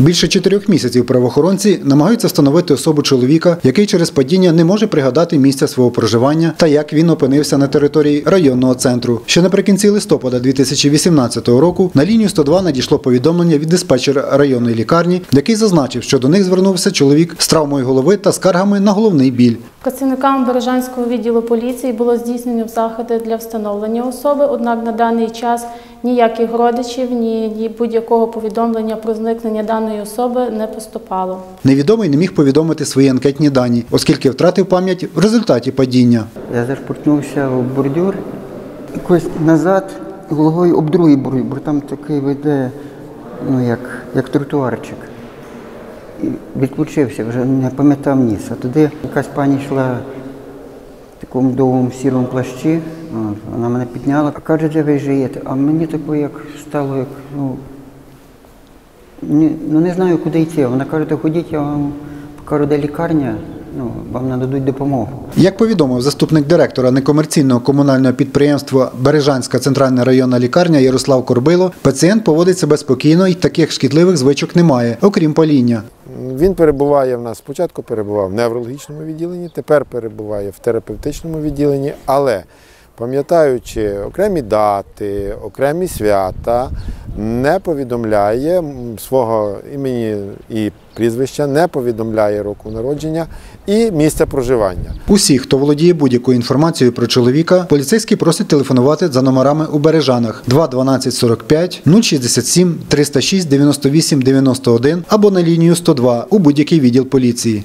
Більше чотирьох місяців правоохоронці намагаються встановити особу чоловіка, який через падіння не може пригадати місця свого проживання та як він опинився на території районного центру. Ще наприкінці листопада 2018 року на лінію 102 надійшло повідомлення від диспетчера районної лікарні, який зазначив, що до них звернувся чоловік з травмою голови та скаргами на головний біль. Працівникам Бережанського відділу поліції було здійснено заходи для встановлення особи, однак на даний час ніяких родичів, ні ні будь-якого повідомлення про зникнення даної особи не поступало. Невідомий не міг повідомити свої анкетні дані, оскільки втратив пам'ять в результаті падіння. Я зашпортнувся в бордюр, якось назад, головою об другий бордюр, там такий веде, ну як, як тротуарчик. Відключився, вже не пам'ятав ніс. А туди якась пані йшла в такому довгому сірому плащі, вона мене підняла, а каже, де ви живете? А мені тако як стало, як, ну, ні, ну не знаю, куди йти. Вона каже, то ходіть, я вам покажу, де лікарня, ну, вам нададуть допомогу. Як повідомив заступник директора некомерційного комунального підприємства Бережанська центральна районна лікарня Ярослав Корбило, пацієнт поводить себе спокійно і таких шкідливих звичок немає, окрім паління. Він перебуває в нас спочатку перебував в неврологічному відділенні, тепер перебуває в терапевтичному відділенні, але пам'ятаючи окремі дати, окремі свята, не повідомляє свого імені і прізвища, не повідомляє року народження і місця проживання. Усі, хто володіє будь-якою інформацією про чоловіка, поліцейські просять телефонувати за номерами у Бережанах 2 12 45 067 306 98 91 або на лінію 102 у будь-який відділ поліції.